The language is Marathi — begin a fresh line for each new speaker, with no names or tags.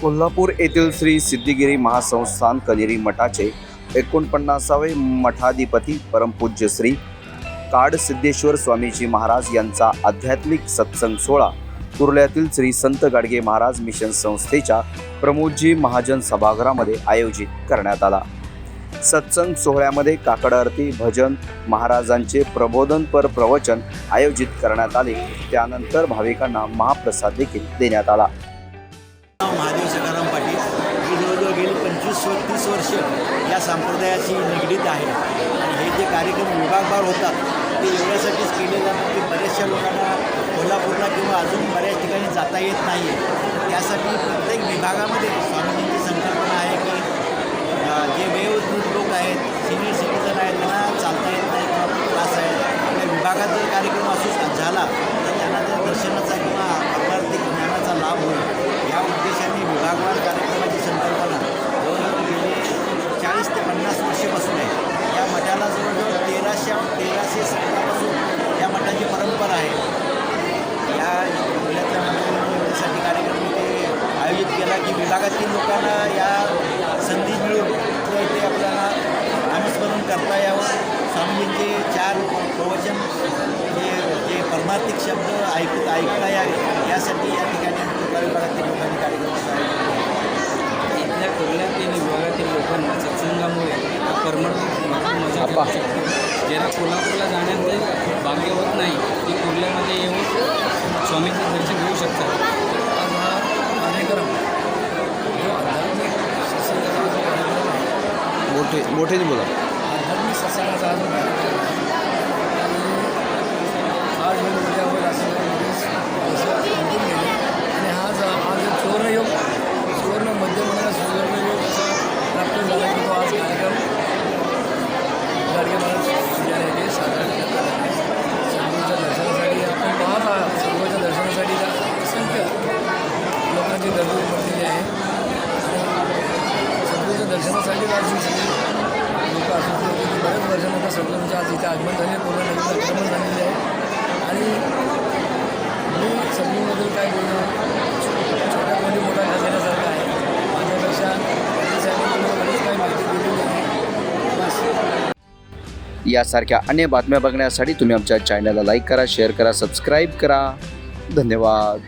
कोल्हापूर येथील श्री सिद्धिगिरी महासंस्थान कनेरी मठाचे एकोणपन्नासावे मठाधिपती परमपूज्य श्री काड सिद्धेश्वर स्वामीजी महाराज यांचा आध्यात्मिक सत्संग सोहळा कुर्ल्यातील श्री संत गाडगे महाराज मिशन संस्थेच्या प्रमोदजी महाजन सभागृहामध्ये आयोजित करण्यात आला. सत्संग सोहळ्यामध्ये काकड आरती भजन महाराजांचे प्रबोधनपर प्रवचन आयोजित करण्यात आले. त्यानंतर भाविकांना महाप्रसाद देखील देण्यात आला.
नाव महादेव सखाराम पाटील. मी जवळजवळ गेली पंचवीस व तीस वर्ष या संप्रदायाशी निगडीत आहे. आणि हे जे कार्यक्रम विभागभार होतात ते एवढ्यासाठीच केले जातात की बऱ्याचशा लोकांना कोल्हापूरला किंवा अजून बऱ्याच ठिकाणी जाता येत नाही आहे त्यासाठी प्रत्येक विभागामध्ये स्वामीजींची संकल्पना आहे की जे वयोवृद्ध लोक आहेत सिनियर सिटीजन आहेत त्यांना चालता येत नाही किंवा त्रास आहे. त्या विभागात जर कार्यक्रम असू झाला तर त्यांना जर दर्शनाचा किंवा आध्यात्मिक ज्ञानाचा लाभ होईल या उद्देशाने विभागवार कार्यक्रमाची संकल्पना जवळजवळ गेले चाळीस ते पन्नास वर्षापासून आहे या मठाला जवळजवळ तेराशे तेराशे सतरापासून या मठाची परंपरा आहे या जिल्ह्यातल्या मंडळीसाठी कार्यक्रम इथे आयोजित केला की विभागातील लोकांना या संधी मिळून किंवा इथे आपल्याला नामस्मरण करता यावं स्वामीजींचे चार प्रवचन जे जे परमार्थिक शब्द ऐक ऐकता यावे यासाठी या ठिकाणी कुर्ला विभागातील लोकांनी कार्यक्रम.
इथल्या कुर्ल्यातील विभागातील लोकांना सत्संगामुळे परमनंट मजा शकतो कोल्हापूरला जाण्याचे भाग्य होत नाही ते कुर्ल्यामध्ये येऊन स्वामीचं दर्शन घेऊ शकतात
आज हा कार्यक्रम जो आध्यात्मिक सत्संगाचा जो कार्यक्रम आहे
मोठे मोठेच बोला.
आज होईल उद्या होईल असं बरेच वर्ष निघून गेले आणि हा जो आज जो सुवर्णयोग सुवर्ण मध्यमला सुवर्णयोग असा प्राप्त झाला की तो आज कार्यक्रम गाडगे महाराज विद्यालयाने साजरा करण्यात आला आहे सद्गुरूच्या दर्शनासाठी आपण पाहत आहात सद्गुरूच्या दर्शनासाठी असंख्य लोकांची गर्दी उमटलेली आहे आणि सद्गुरूच्या दर्शनासाठी आज ही लोक असतात की बऱ्याच वर्षानंतर सद्गुरूंच्या आज इथे आगमन झाले पूर्ण नवीन आक्रमण झालेले आहे. आणि मी सद्गुरूबद्दल काय बोलणार छोट्या कोणी मोठा नसण्यासारखं आहे. माझ्यापेक्षा बरीच काही माहिती दिलेली आहे.
यासारख्या अन्य बातम्या बघण्यासाठी तुम्ही आमच्या चॅनलला लाईक करा शेअर करा सबस्क्राईब करा. धन्यवाद.